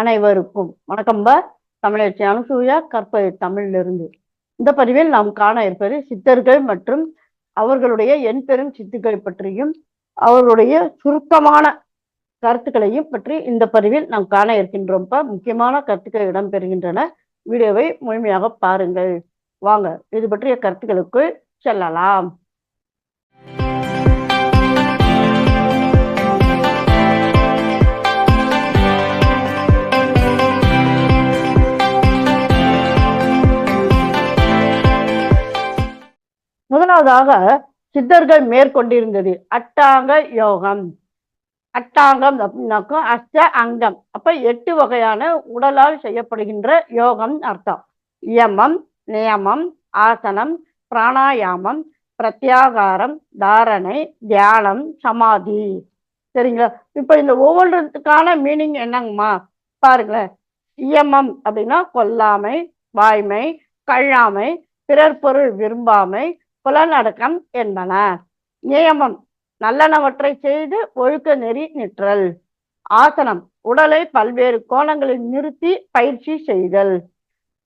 அனைவருக்கும் வணக்கம் பா. தமிழச்சி அனுசூயா கற்பது தமிழிலிருந்து. இந்த பதிவில் நாம் காண இருப்பது சித்தர்கள் மற்றும் அவர்களுடைய எண் பெரும் சித்துக்கள் பற்றியும் அவர்களுடைய சுருக்கமான கருத்துக்களையும் பற்றி இந்த பதிவில் நாம் காண இருக்கின்றோம்ப்பா முக்கியமான கருத்துக்கள் இடம்பெறுகின்றன. வீடியோவை முழுமையாக பாருங்கள். வாங்க இது பற்றிய கருத்துக்களுக்கு செல்லலாம். முதலாவதாக சித்தர்கள் மேற்கொண்டிருந்தது. அட்டாங்க யோகம். அட்டாங்கம் அப்படின்னாக்கும் அஷ்ட அங்கம். அப்ப எட்டு வகையான உடலால் செய்யப்படுகின்ற யோகம் அர்த்தம். யமம் நியமம் ஆசனம் பிராணாயாமம் பிரத்யாகாரம் தாரணை தியானம் சமாதி. சரிங்களா? இப்ப இந்த ஒவ்வொன்றுக்கான மீனிங் என்னங்கம்மா? பாருங்களேன். இயமம் அப்படின்னா கொல்லாமை வாய்மை கள்ளாமை பிறர் பொருள் விரும்பாமை புலனடக்கம் என்பன. நியமம். நல்லனவற்றை செய்து ஒழுக்க நெறி நிற்றல். ஆசனம். உடலை பல்வேறு கோணங்களில் நிறுத்தி பயிற்சி செய்தல்.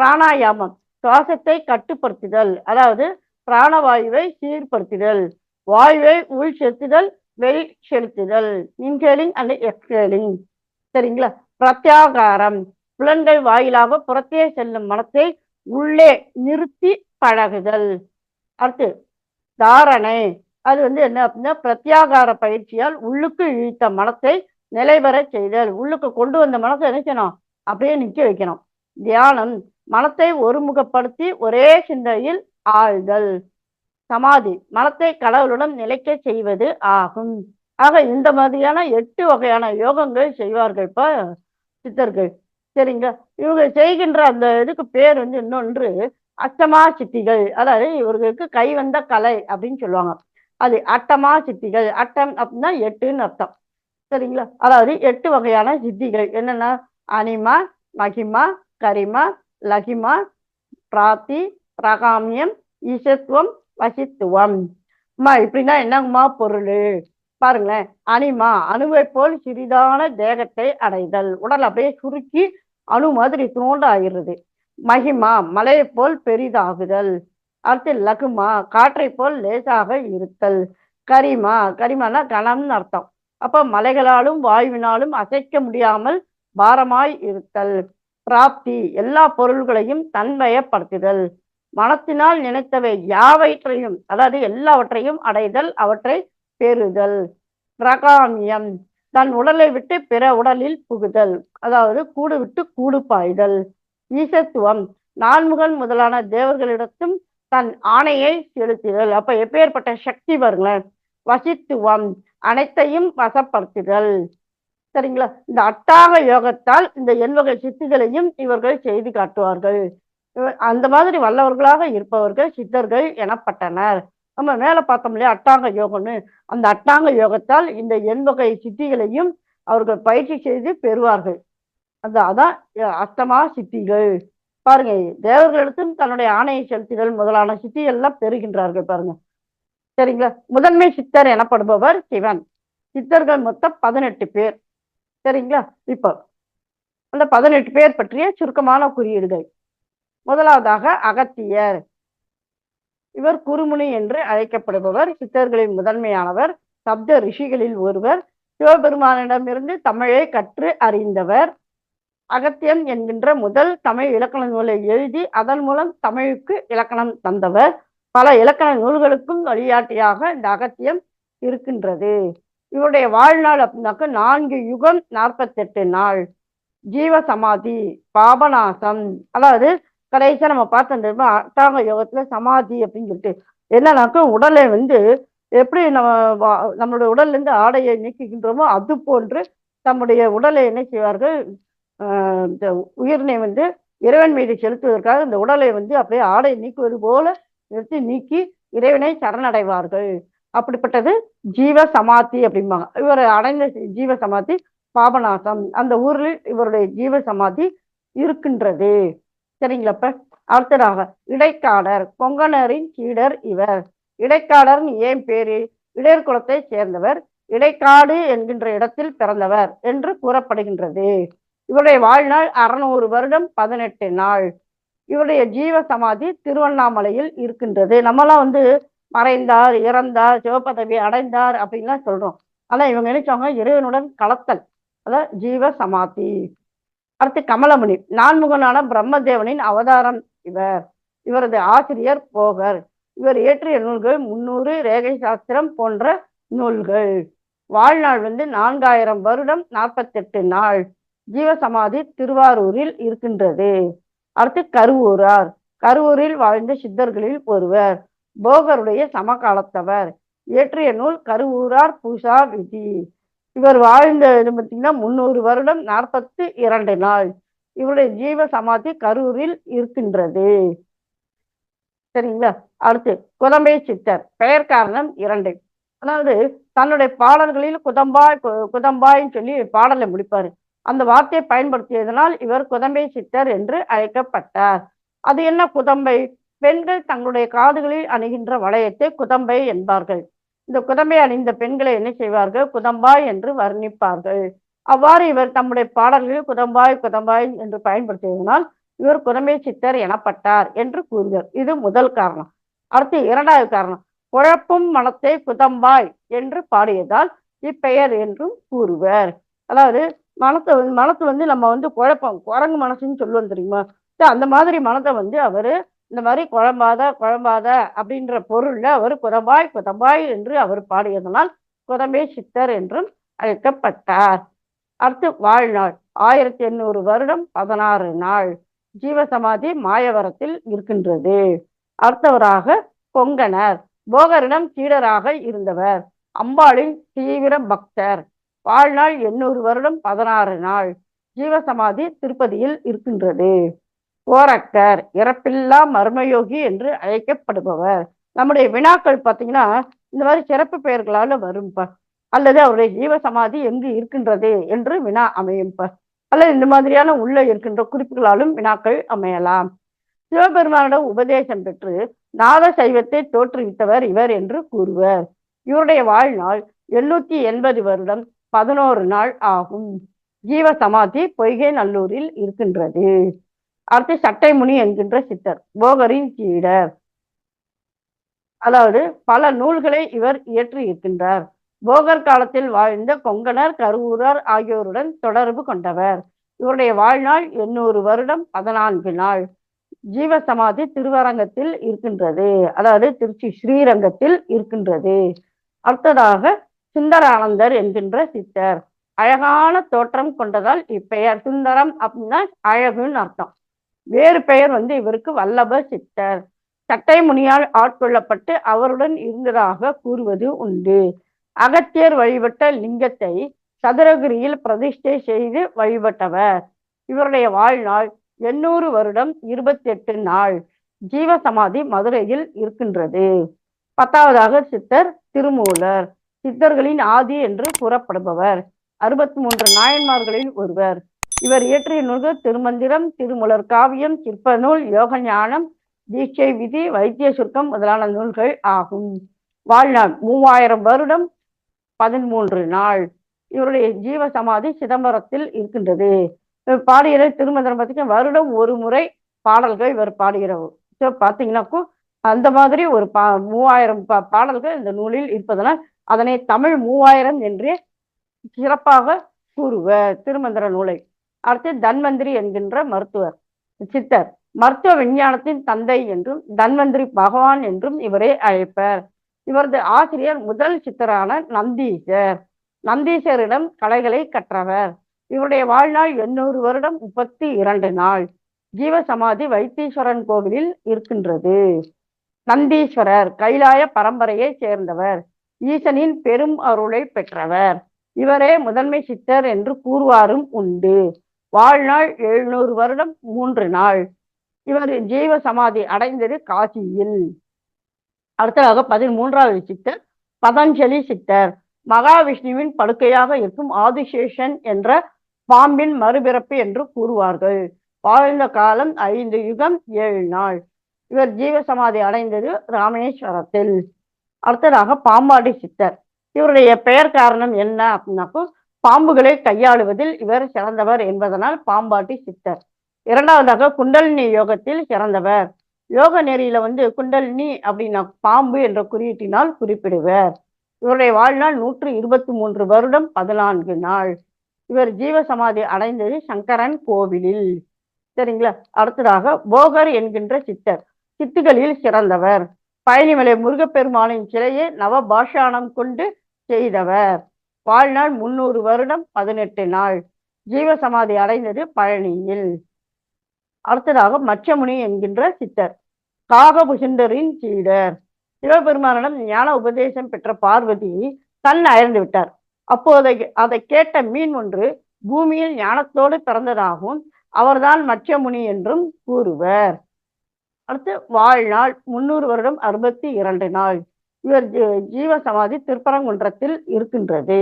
பிராணாயாமம். சுவாசத்தை கட்டுப்படுத்துதல். அதாவது பிராணவாயுவை சீர்படுத்துதல். வாயுவை உள் செலுத்துதல் வெளி செலுத்துதல். Inhaling and exhaling. சரிங்களா? பிரத்யாகாரம். புலன்கள் வாயிலாக புறத்தே செல்லும் மனத்தை உள்ளே நிறுத்தி பழகுதல். அடுத்து தாரணை. அது வந்து என்ன அப்படின்னா பிரத்யாகார பயிற்சியால் உள்ளுக்கு இழுத்த மனத்தை நிலைவர செய்தல். உள்ளுக்கு கொண்டு வந்த மனத்தை என்ன செய்யணும்? அப்படியே நிற்க வைக்கணும். தியானம். மனத்தை ஒருமுகப்படுத்தி ஒரே சிந்தையில் ஆழ்தல். சமாதி. மனத்தை கடவுளுடன் நிலைக்க செய்வது ஆகும். ஆக இந்த மாதிரியான எட்டு வகையான யோகங்கள் செய்வார்கள் இப்ப சித்தர்கள். சரிங்க. இவங்க செய்கின்ற அந்த இதுக்கு பேர் வந்து இன்னொன்று அஷ்டமா சித்திகள் அதாவது இவர்களுக்கு கைவந்த கலை அப்படின்னு சொல்லுவாங்க. அது அட்டமா சித்திகள் அட்டம் அப்படின்னா எட்டுன்னு அர்த்தம். சரிங்களா? அதாவது எட்டு வகையான சித்திகள். என்னன்னா அனிமா மகிமா கரிமா லகிமா பிராப்தி பிரகாமியம் ஈசத்துவம் வசித்துவம். அம்மா இப்படின்னா என்னங்கம்மா பொருள்? பாருங்களேன். அனிமா அணுவை போல் சிறிதான தேகத்தை அடைதல். உடல் அப்படியே சுருக்கி அணு மாதிரி தோண்ட ஆயிடுறது மகிமா மலையை போல் பெரிதாகுதல். அடுத்து லகுமா காற்றை போல் லேசாக இருத்தல். கரிமா கரிமானா கனம்னு அர்த்தம். அப்போ மலைகளாலும் வாயுவினாலும் அசைக்க முடியாமல் பாரமாய் இருத்தல். பிராப்தி எல்லா பொருள்களையும் தன்மயப்படுத்துதல். மனத்தினால் நினைத்தவை யாவற்றையும் அதாவது எல்லாவற்றையும் அடைதல் அவற்றை பெறுதல். பிரகாமியம் தன் உடலை விட்டு பிற உடலில் புகுதல். அதாவது கூடு விட்டு கூடு பாய்தல். ஈசத்துவம் நான்முகன் முதலான தேவர்களிடத்தும் தன் ஆணையை செலுத்துதல் அப்ப எப்பேற்பட்ட சக்தி வருங்களேன் வசித்துவம். அனைத்தையும் வசப்படுத்துதல். சரிங்களா? இந்த அட்டாக யோகத்தால் இந்த எண்வகை சித்துகளையும் இவர்கள் செய்து காட்டுவார்கள். அந்த மாதிரி வல்லவர்களாக இருப்பவர்கள் சித்தர்கள் எனப்பட்டனர். நம்ம மேலே பார்த்தோம் இல்லையா? அட்டாங்க யோகம்னு. அந்த அட்டாங்க யோகத்தால் இந்த எண்வகை சித்திகளையும் அவர்கள் பயிற்சி செய்து பெறுவார்கள். அந்த அதான் அஷ்டமா சித்திகள். பாருங்க தேவர்களிடத்தும் தன்னுடைய ஆணையை செலுத்திகள் முதலான சித்திகள்லாம் பெறுகின்றார்கள் பாருங்க. சரிங்களா? முதன்மை சித்தர் எனப்படுபவர் சிவன். சித்தர்கள் மொத்தம் பதினெட்டு பேர். சரிங்களா? இப்போ அந்த பதினெட்டு பேர் பற்றிய சுருக்கமான குறியீடுகள். முதலாவதாக அகத்தியர். இவர் குருமுனி என்று அழைக்கப்படுபவர். சித்தர்களின் முதன்மையானவர். சப்த ரிஷிகளில் ஒருவர். சிவபெருமானிடமிருந்து தமிழை கற்று அறிந்தவர். அகத்தியம் என்கின்ற முதல் தமிழ் இலக்கண நூலை எழுதி அதன் மூலம் தமிழுக்கு இலக்கணம் தந்தவர். பல இலக்கண நூல்களுக்கும் வழிகாட்டியாக இந்த அகத்தியம் இருக்கின்றது. இவருடைய வாழ்நாள் அப்படின்னாக்க நான்கு யுகம் நாற்பத்தெட்டு நாள். ஜீவ சமாதி பாபநாசம். அதாவது கடைசியா நம்ம பார்த்தோம் அட்டாங்க யோகத்துல சமாதி அப்படின்னு சொல்லிட்டு என்னன்னாக்க உடலை வந்து எப்படி நம்ம நம்மளுடைய உடல்ல இருந்து ஆடையை நீக்குகின்றோமோ அது போன்று தம்முடைய உடலை என்ன செய்வார்கள்? இந்த உயிரினை வந்து இறைவன் மீது செலுத்துவதற்காக இந்த உடலை வந்து அப்படியே ஆடை நீக்குவது போல நிறுத்தி நீக்கி இறைவனை சரணடைவார்கள். அப்படிப்பட்டது ஜீவ சமாதி அப்படிம்பாங்க. இவர் அடைந்த ஜீவ சமாதி பாபநாசம். அந்த ஊரில் இவருடைய ஜீவ சமாதி இருக்கின்றது. சரிங்களாப்ப அடுத்ததாக இடைக்காடர். கொங்கணரின் சீடர் இவர். இடைக்காடர்னு ஏன் பேரு? இடையர் குலத்தை சேர்ந்தவர். இடைக்காடு என்கின்ற இடத்தில் பிறந்தவர் என்று கூறப்படுகின்றது. இவருடைய வாழ்நாள் அறுநூறு வருடம் பதினெட்டு நாள். இவருடைய ஜீவ சமாதி திருவண்ணாமலையில் இருக்கின்றது. நம்மலாம் வந்து மறைந்தார் இறந்தார் சிவபதவி அடைந்தார் அப்படின்லாம் சொல்றோம். ஆனா இவங்க நினைச்சாங்க இறைவனுடன் கலத்தல். அதான் ஜீவ சமாதி அடுத்து கமலமுனி. நான்முகனான பிரம்மதேவனின் அவதாரம் இவர். இவரது ஆசிரியர் போகர். இவர் இயற்றிய நூல்கள் முன்னூறு ரேகை சாஸ்திரம் போன்ற நூல்கள். வாழ்நாள் வந்து நான்காயிரம் வருடம் நாற்பத்தெட்டு நாள். ஜீவசமாதி திருவாரூரில் இருக்கின்றது. அடுத்து கருவூரார். கருவூரில் வாழ்ந்த சித்தர்களில் ஒருவர். போகருடைய சமகாலத்தவர். இயற்றிய நூல் கருவூரார் பூஷா விதி. இவர் வாழ்ந்த பார்த்தீங்கன்னா முன்னூறு வருடம் நாற்பத்தி இரண்டு நாள். இவருடைய ஜீவ சமாதி கரூரில் இருக்கின்றது. சரிங்களா? அடுத்து குதம்பை சித்தர். பெயர் காரணம் இரண்டு. அதாவது தன்னுடைய பாடல்களில் குதம்பாய் குதம்பாய்ன்னு சொல்லி பாடலை முடிப்பாரு. அந்த வார்த்தையை பயன்படுத்தியதனால் இவர் குதம்பை சித்தர் என்று அழைக்கப்பட்டார். அது என்ன குதம்பை? பெண்கள் தங்களுடைய காதுகளில் அணிகின்ற வளையத்தை குதம்பை என்பார்கள். இந்த குதம்பை அணிந்த பெண்களை என்ன செய்வார்கள்? குதம்பாய் என்று வர்ணிப்பார்கள். அவ்வாறு இவர் தம்முடைய பாடல்களில் குதம்பாய் குதம்பாய் என்று பயன்படுத்தியதனால் இவர் குதம்பை சித்தர் எனப்பட்டார் என்று கூறுவர். இது முதல் காரணம். அடுத்து இரண்டாவது காரணம். குழப்பும் மனத்தை குதம்பாய் என்று பாடியதால் இப்பெயர் என்றும் கூறுவர். அதாவது மனத்தை வந்து மனத்தை வந்து நம்ம வந்து குழப்பம் குரங்கு மனசுன்னு சொல்லுவோம் தெரியுமா? அந்த மாதிரி மனத்தை வந்து அவரு இந்த மாதிரி குழம்பாத குழம்பாத அப்படின்ற பொருள்ல அவர் குதம்பாய் குதம்பாய் என்று அவர் பாடியதனால் குதம்பே சித்தர் என்றும் அழைக்கப்பட்டார். அடுத்து வாழ்நாள் ஆயிரத்தி எண்ணூறு வருடம் பதினாறு நாள். ஜீவசமாதி மாயவரத்தில் இருக்கின்றது. அடுத்தவராக கொங்கனர் போகரிடம் சீடராக இருந்தவர் அம்பாளின் தீவிர பக்தர். வாழ்நாள் எண்ணூறு வருடம் பதினாறு நாள். ஜீவசமாதி திருப்பதியில் இருக்கின்றது. ஓரக்கர் இறப்பில்லா மர்மயோகி என்று அழைக்கப்படுபவர். நம்முடைய வினாக்கள் பார்த்தீங்கன்னா இந்த மாதிரி சிறப்பு பெயர்களால வரும்பா. அல்லது அவருடைய ஜீவசமாதி எங்கு இருக்கின்றது என்று வினா அமையும்பா. அல்லது இந்த மாதிரியான உள்ள இருக்கின்ற குறிப்புகளாலும் வினாக்கள் அமையலாம். சிவபெருமானிடம் உபதேசம் பெற்று நாத சைவத்தை தோற்றுவித்தவர் இவர் என்று கூறுவர். இவருடைய வாழ்நாள் எண்ணூத்தி எண்பது வருடம் பதினோரு நாள் ஆகும். ஜீவ சமாதி பொய்கை நல்லூரில் இருக்கின்றது. அடுத்து சட்டைமுனி என்கின்ற சித்தர் போகரின் சீடர் அதாவது பல நூல்களை இவர் இயற்றி இருக்கின்றார் போகர் காலத்தில் வாழ்ந்த கொங்கணர் கருவூரர் ஆகியோருடன் தொடர்பு கொண்டவர். இவருடைய வாழ்நாள் எண்ணூறு வருடம் பதினான்கு நாள். ஜீவ சமாதி திருவரங்கத்தில் இருக்கின்றது. அதாவது திருச்சி ஸ்ரீரங்கத்தில் இருக்கின்றது. அடுத்ததாக சுந்தரானந்தர் என்கின்ற சித்தர். அழகான தோற்றம் கொண்டதால் இப்பெயர் சுந்தரம் அப்படின்னா அழகுன்னு அர்த்தம். வேறு பெயர் வந்து இவருக்கு வல்லப சித்தர். சட்டை முனியால் ஆட்கொள்ளப்பட்டு அவருடன் இருந்ததாக கூறுவது உண்டு. அகத்தியர் வழிபட்ட லிங்கத்தை சதுரகிரியில் பிரதிஷ்டை செய்து வழிபட்டவர். இவருடைய வாழ்நாள் எண்ணூறு வருடம் இருபத்தி எட்டு நாள். ஜீவசமாதி மதுரையில் இருக்கின்றது. பத்தாவதாக சித்தர் திருமூலர். சித்தர்களின் ஆதி என்று கூறப்படுபவர். அறுபத்தி மூன்று நாயன்மார்களில் ஒருவர். இவர் இயற்றிய நூல்கள் திருமந்திரம் திருமுலர் காவியம் சிற்ப நூல் யோக ஞானம் தீட்சை விதி வைத்திய சுருக்கம் முதலான நூல்கள் ஆகும். வாழ்நாள் மூவாயிரம் வருடம் பதிமூன்று நாள். இவருடைய ஜீவ சமாதி சிதம்பரத்தில் இருக்கின்றது. பாடுகிற திருமந்திரம் பார்த்தீங்கன்னா வருடம் ஒரு முறை பாடல்கள் இவர் பாடுகிறவர் ஸோ பார்த்தீங்கன்னாக்கோ அந்த மாதிரி ஒரு பா மூவாயிரம் பா பாடல்கள் இந்த நூலில் இருப்பதனால் அதனை தமிழ் மூவாயிரம் என்றே சிறப்பாக கூறுவர். திருமந்திர நூலை. அடுத்து தன்வந்திரி என்கின்ற மருத்துவர். சித்தர். மருத்துவ விஞ்ஞானத்தின் தந்தை என்றும் தன்வந்திரி பகவான் என்றும் இவரை அழைப்பர். இவரது ஆசிரியர் முதல் சித்தரான நந்தீசர். நந்தீசரிடம் கலைகளை கற்றவர். இவருடைய வாழ்நாள் எண்ணூறு வருடம் முப்பத்தி இரண்டு நாள். ஜீவசமாதி வைத்தீஸ்வரன் கோவிலில் இருக்கின்றது. நந்தீஸ்வரர் கைலாய பரம்பரையை சேர்ந்தவர். ஈசனின் பெரும் அருளை பெற்றவர். இவரே முதன்மை சித்தர் என்று கூறுவாரும் உண்டு. வாழ்நாள் எழுநூறு வருடம் மூன்று நாள். இவர் ஜீவ சமாதி அடைந்தது காசியில். அடுத்ததாக பதிமூன்றாவது சித்தர் பதஞ்சலி சித்தர். மகாவிஷ்ணுவின் படுக்கையாக இருக்கும் ஆதிசேஷன் என்ற பாம்பின் மறுபிறப்பு என்று கூறுவார்கள். வாழ்ந்த காலம் ஐந்து யுகம் ஏழு நாள். இவர் ஜீவசமாதி அடைந்தது ராமேஸ்வரத்தில். அடுத்ததாக பாம்பாடி சித்தர். இவருடைய பெயர் காரணம் என்ன அப்படின்னாக்கோ பாம்புகளை கையாளுவதில் இவர் சிறந்தவர் என்பதனால் பாம்பாட்டி சித்தர். இரண்டாவதாக குண்டலினி யோகத்தில் சிறந்தவர். யோக நெறியில வந்து குண்டலினி அப்படின்னா பாம்பு என்ற குறியீட்டினால் குறிப்பிடுவர். இவருடைய வாழ்நாள் நூற்று இருபத்தி மூன்று வருடம் பதினான்கு நாள். இவர் ஜீவசமாதி அடைந்தது சங்கரன் கோவிலில். சரிங்களா? அடுத்ததாக போகர் என்கின்ற சித்தர். சித்துகளில் சிறந்தவர். பழனிமலை முருகப்பெருமானின் சிலையை நவபாஷானம் கொண்டு செய்தவர். வாழ்நாள் முன்னூறு வருடம் பதினெட்டு நாள். ஜீவசமாதி அடைந்தது பழனியில். அடுத்ததாக மச்சமுனி என்கின்ற சித்தர் காகபுசுண்டரின் சீடர். சிவபெருமானிடம் ஞான உபதேசம் பெற்ற பார்வதி தன் அயர்ந்து விட்டார். அப்போதை அதை கேட்ட மீன் ஒன்று பூமியில் ஞானத்தோடு பிறந்ததாகவும் அவர்தான் மச்சமுனி என்றும் கூறுவர். அடுத்து வாழ்நாள் முன்னூறு வருடம் அறுபத்தி இரண்டு நாள். இவர் ஜீவ சமாதி திருப்பரங்குன்றத்தில் இருக்கின்றது.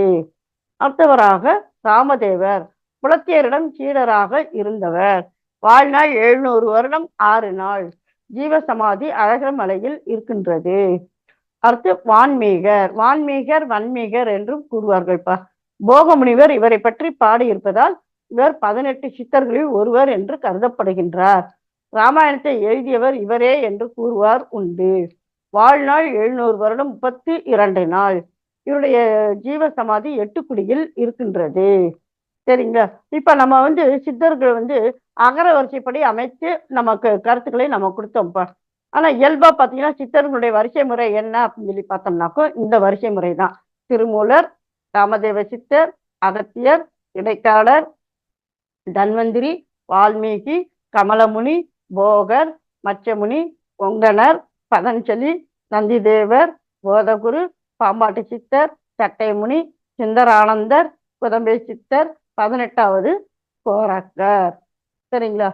அடுத்தவராக ராமதேவர் புலத்தியரிடம் சீடராக இருந்தவர். வாழ்நாள் எழுநூறு வருடம் ஆறு நாள். ஜீவசமாதி அழகர் மலையில் இருக்கின்றது. அடுத்து வான்மீகர் வான்மீகர் வன்மீகர் என்றும் கூறுவார்கள்ப்பா போகமுனிவர் இவரை பற்றி பாடியிருப்பதால் இவர் பதினெட்டு சித்தர்களில் ஒருவர் என்று கருதப்படுகின்றார். ராமாயணத்தை எழுதியவர் இவரே என்று கூறுவார் உண்டு. வாழ்நாள் எழுநூறு வருடம் முப்பத்தி இரண்டு நாள். இவருடைய ஜீவ சமாதி எட்டுக்குடியில் இருக்கின்றது. சரிங்களா? இப்ப நம்ம வந்து சித்தர்கள் வந்து அகர வரிசைப்படி அமைத்து நமக்கு கருத்துக்களை நம்ம கொடுத்தோம்ப்பா. ஆனா இயல்பா பாத்தீங்கன்னா சித்தர்களுடைய வரிசை முறை என்ன அப்படின்னு சொல்லி பார்த்தோம்னாக்கோ இந்த வரிசை முறை தான். திருமூலர் ராமதேவ சித்தர் அகத்தியர் இடைக்காலர் தன்வந்திரி வால்மீகி கமலமுனி போகர் மச்சமுனி ஒங்கனர் பதஞ்சலி நந்திதேவர் போதகுரு பாம்பாட்டி சித்தர் சட்டைமுனி சுந்தரானந்தர் குதம்பை சித்தர் பதினெட்டாவது கோரக்கர். சரிங்களா?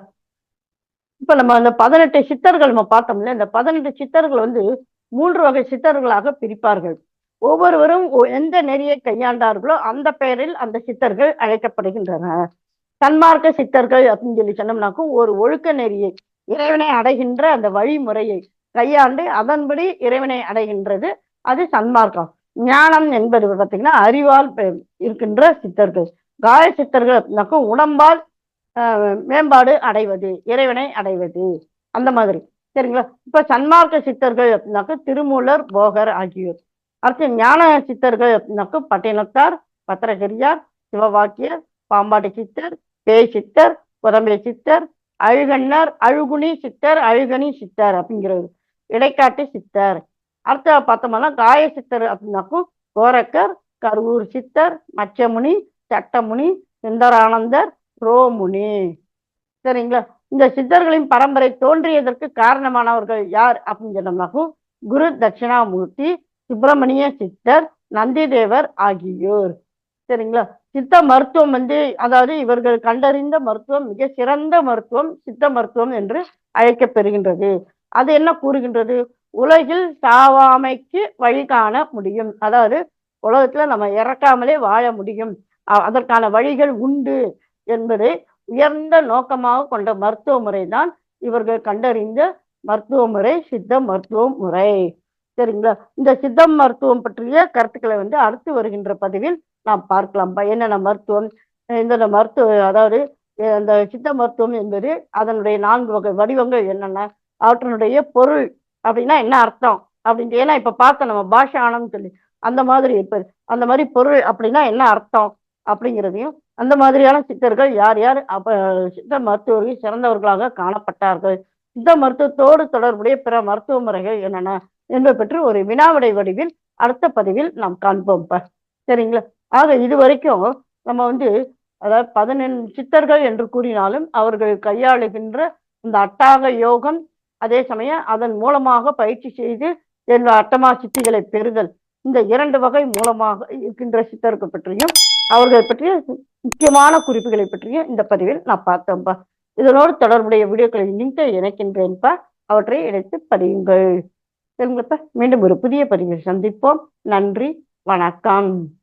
இப்ப நம்ம அந்த பதினெட்டு சித்தர்கள் நம்ம பார்த்தோம்ல இந்த பதினெட்டு சித்தர்கள் வந்து மூன்று வகை சித்தர்களாக பிரிப்பார்கள். ஒவ்வொருவரும் எந்த நெறியை கையாண்டார்களோ அந்த பெயரில் அந்த சித்தர்கள் அழைக்கப்படுகின்றனர். சன்மார்க்க சித்தர்கள் அப்படின்னு சொல்லி சொன்னோம்னாக்கும் ஒரு ஒழுக்க நெறியை இறைவனை அடைகின்ற அந்த வழிமுறையை கையாண்டு அதன்படி இறைவனை அடைகின்றது. அது சன்மார்க்கம். ஞானம் என்பது பார்த்தீங்கன்னா அறிவால் இருக்கின்ற சித்தர்கள். காய சித்தர்கள் அப்படின்னாக்கும் உடம்பால் மேம்பாடு அடைவது இறைவனை அடைவது. அந்த மாதிரி. சரிங்களா? இப்ப சன்மார்க்க சித்தர்கள் அப்படின்னாக்க திருமூலர் போகர் ஆகியோர். அடுத்து ஞான சித்தர்கள் அப்படின்னாக்க பட்டினத்தார் பத்திரகிரியார் சிவவாக்கியர் பாம்பாட்டி சித்தர் பேய் சித்தர் புதம்பை சித்தர் அழுகன்னர் அழுகுனி சித்தர் அழுகனி சித்தர் அப்படிங்கிறது. இடைக்காட்டு சித்தர். அடுத்த பார்த்தோம்னா காய சித்தர் அப்படின்னாக்கும் கோரக்கர் கருவூர் சித்தர் மச்சமுனி சட்டமுனி சுந்தரானந்தர் ரோமுனி சரிங்களா? இந்த சித்தர்களின் பரம்பரை தோன்றியதற்கு காரணமானவர்கள் யார் அப்படின்னு சொன்னோம்னாக்கும் குரு தட்சிணாமூர்த்தி சுப்பிரமணிய சித்தர் நந்திதேவர் ஆகியோர். சரிங்களா? சித்த மருத்துவம் வந்து அதாவது இவர்கள் கண்டறிந்த மருத்துவம் மிக சிறந்த மருத்துவம் சித்த மருத்துவம் என்று அழைக்கப்பெறுகின்றது அது என்ன கூறுகின்றது? உலகில் சாவாமைக்கு வழி காண முடியும். அதாவது உலகத்துல நம்ம இறக்காமலே வாழ முடியும். அதற்கான வழிகள் உண்டு என்பதை உயர்ந்த நோக்கமாக கொண்ட மருத்துவ முறை தான் இவர்கள் கண்டறிந்த மருத்துவ முறை சித்த மருத்துவ முறை. சரிங்களா? இந்த சித்தம் மருத்துவம் பற்றிய கருத்துக்களை வந்து அடுத்து வருகின்ற பதிவில் நாம் பார்க்கலாம். என்னென்ன மருத்துவம் எந்தெந்த மருத்துவ அதாவது அந்த சித்த மருத்துவம் என்பது அதனுடைய நான்கு வகை வடிவங்கள் என்னென்ன அவற்றினுடைய பொருள் அப்படின்னா என்ன அர்த்தம் அப்படின்ட்டு. ஏன்னா இப்போ பார்த்தோம் நம்ம பாஷானம் சொல்லி அந்த மாதிரி இருப்பது அந்த மாதிரி பொருள் அப்படின்னா என்ன அர்த்தம் அப்படிங்கிறதையும் அந்த மாதிரியான சித்தர்கள் யார் யார் அப்ப சித்த மருத்துவர்கள் சிறந்தவர்களாக காணப்பட்டார்கள். சித்த மருத்துவத்தோடு தொடர்புடைய பிற மருத்துவ முறைகள் என்னென்ன என்பது பற்றி ஒரு வினாவிடை வடிவில் அடுத்த பதிவில் நாம் காண்போம். சரிங்களா? ஆக இது வரைக்கும் நம்ம வந்து அதாவது பதினெண் சித்தர்கள் என்று கூறினாலும் அவர்கள் கையாளுகின்ற இந்த அட்டாக யோகம் அதே சமயம் அதன் மூலமாக பயிற்சி செய்து என்ற அட்டமா சித்திகளை பெறுதல். இந்த இரண்டு வகை மூலமாக இருக்கின்ற சித்தர்கள் பற்றியும் அவர்கள் பற்றிய முக்கியமான குறிப்புகளை பற்றியும் இந்த பதிவில் நான் பார்த்தேன்ப்பா இதனோடு தொடர்புடைய வீடியோக்களை லிங்கை இணைக்கின்றேன்ப்பா அவற்றை இணைத்து பதியுங்கள் சரிங்களப்பா மீண்டும் ஒரு புதிய பதிவில் சந்திப்போம். நன்றி. வணக்கம்.